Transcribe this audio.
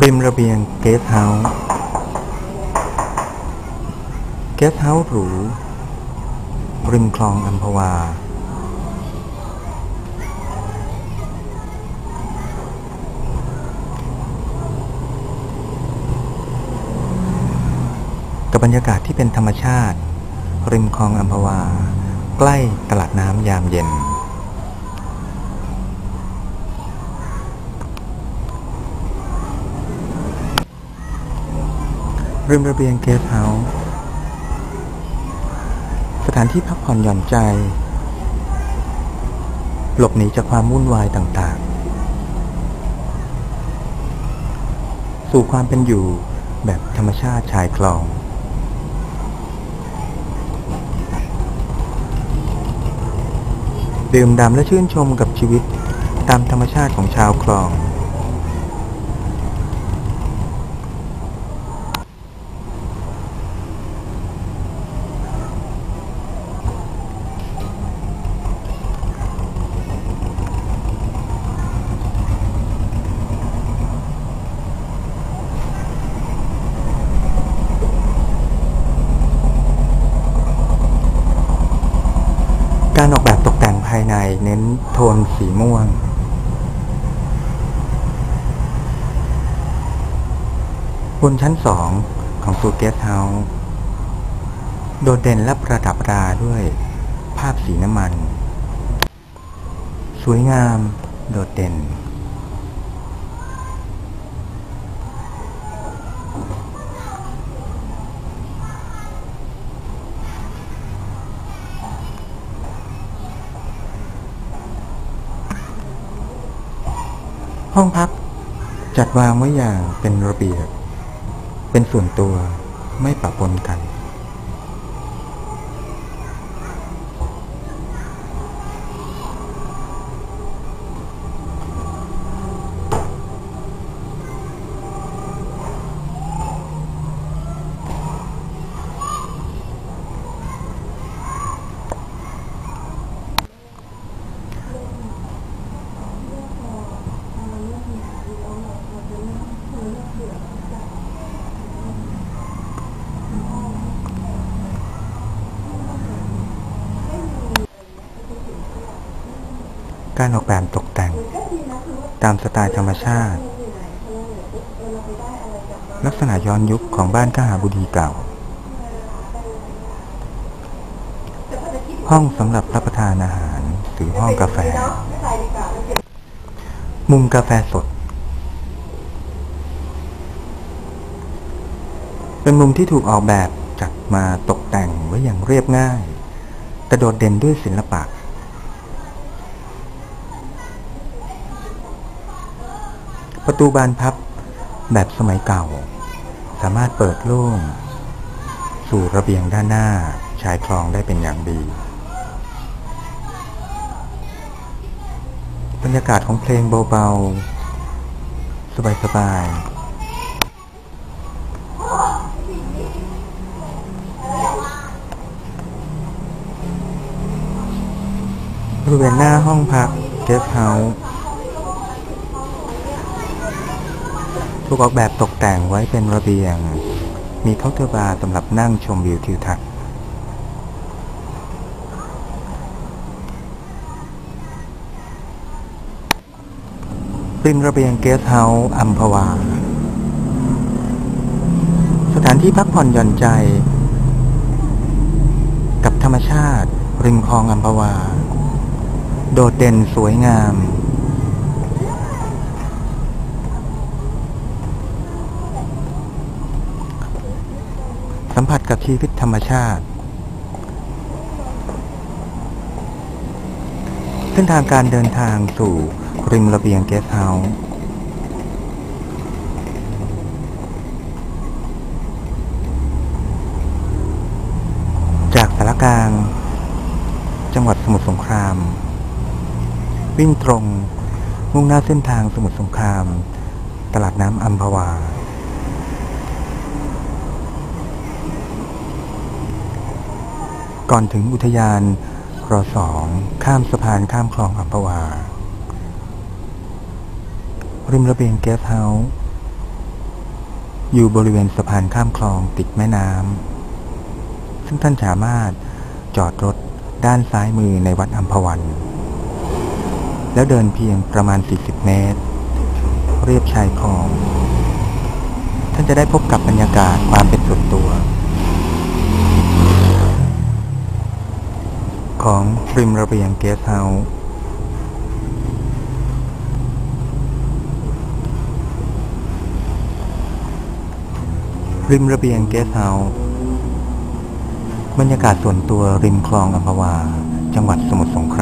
ริมระเบียงเกสเฮาส์เกสเฮาส์หรู ริมคลองอัมพวา กับบรรยากาศที่เป็นธรรมชาติ ริมคลองอัมพวา ใกล้ตลาดน้ำยามเย็น ริมระเบียงเกสเฮาส์สถานที่พักผ่อนหย่อนใจ หลบหนีจากความวุ่นวายต่างๆ สู่ความเป็นอยู่แบบธรรมชาติชายคลองดื่มด่ำและชื่นชมกับชีวิตตามธรรมชาติของชาวคลอง การ ออกแบบตกแต่งภายในเน้นโทนสีม่วง บนชั้นสองของสูเกสเฮาส์โดดเด่นและประดับราด้วยภาพสีน้ำมัน สวยงามโดดเด่น ห้องพัก จัดวางไว้อย่างเป็นระเบียบ เป็นส่วนตัวไม่ปะปนกัน การออกแบบตกแต่ง ตามสไตล์ธรรมชาติ ลักษณะย้อนยุคของบ้านก้าหาบุดีเก่า ห้องสำหรับรับประทานอาหารหรือห้องกาแฟ มุมกาแฟสด เป็นมุมที่ถูกออกแบบจัดมาตกแต่งไว้อย่างเรียบง่าย แต่โดดเด่นด้วยศิลปะ ประตูบานพับแบบสมัยเก่า สามารถเปิดโล่งสู่ระเบียงด้านหน้าชายคลองได้เป็นอย่างดี บรรยากาศของเพลงเบาๆ สบายๆบริเวณหน้าห้องพักเกสเฮาส์ ถูกออกแบบตกแต่งไว้เป็นระเบียง มีเคาน์เตอร์บาร์สำหรับนั่งชมวิวทิวทัศน์ริมระเบียงเกสเฮาส์อัมพวา สถานที่พักผ่อนหย่อนใจ กับธรรมชาติ ริมคลองอัมพวา โดดเด่นสวยงาม สัมผัสกับชีวิตธรรมชาติ เส้นทางการเดินทางสู่ริมระเบียงเกสเฮาส์จากสารกลาง จังหวัดสมุทรสงคราม วิ่งตรงมุ่งหน้าเส้นทางสมุทรสงคราม ตลาดน้ำอัมพวา ก่อนถึงอุทยานรอสองข้ามสะพานข้ามคลองอัมพวา ริมระเบียงเกสเฮาส์อยู่บริเวณสะพานข้ามคลองติดแม่น้ำซึ่งท่านสามารถจอดรถด้านซ้ายมือในวัดอัมพวัน แล้วเดินเพียงประมาณ 40 เมตร เรียบชายคลอง ท่านจะได้พบกับบรรยากาศความเป็นส่วนตัว ของริมระเบียงเกสเฮาส์ริมระเบียงเกสเฮาส์บรรยากาศส่วนตัวริมคลองอัมพวา จังหวัดสมุทรสงคราม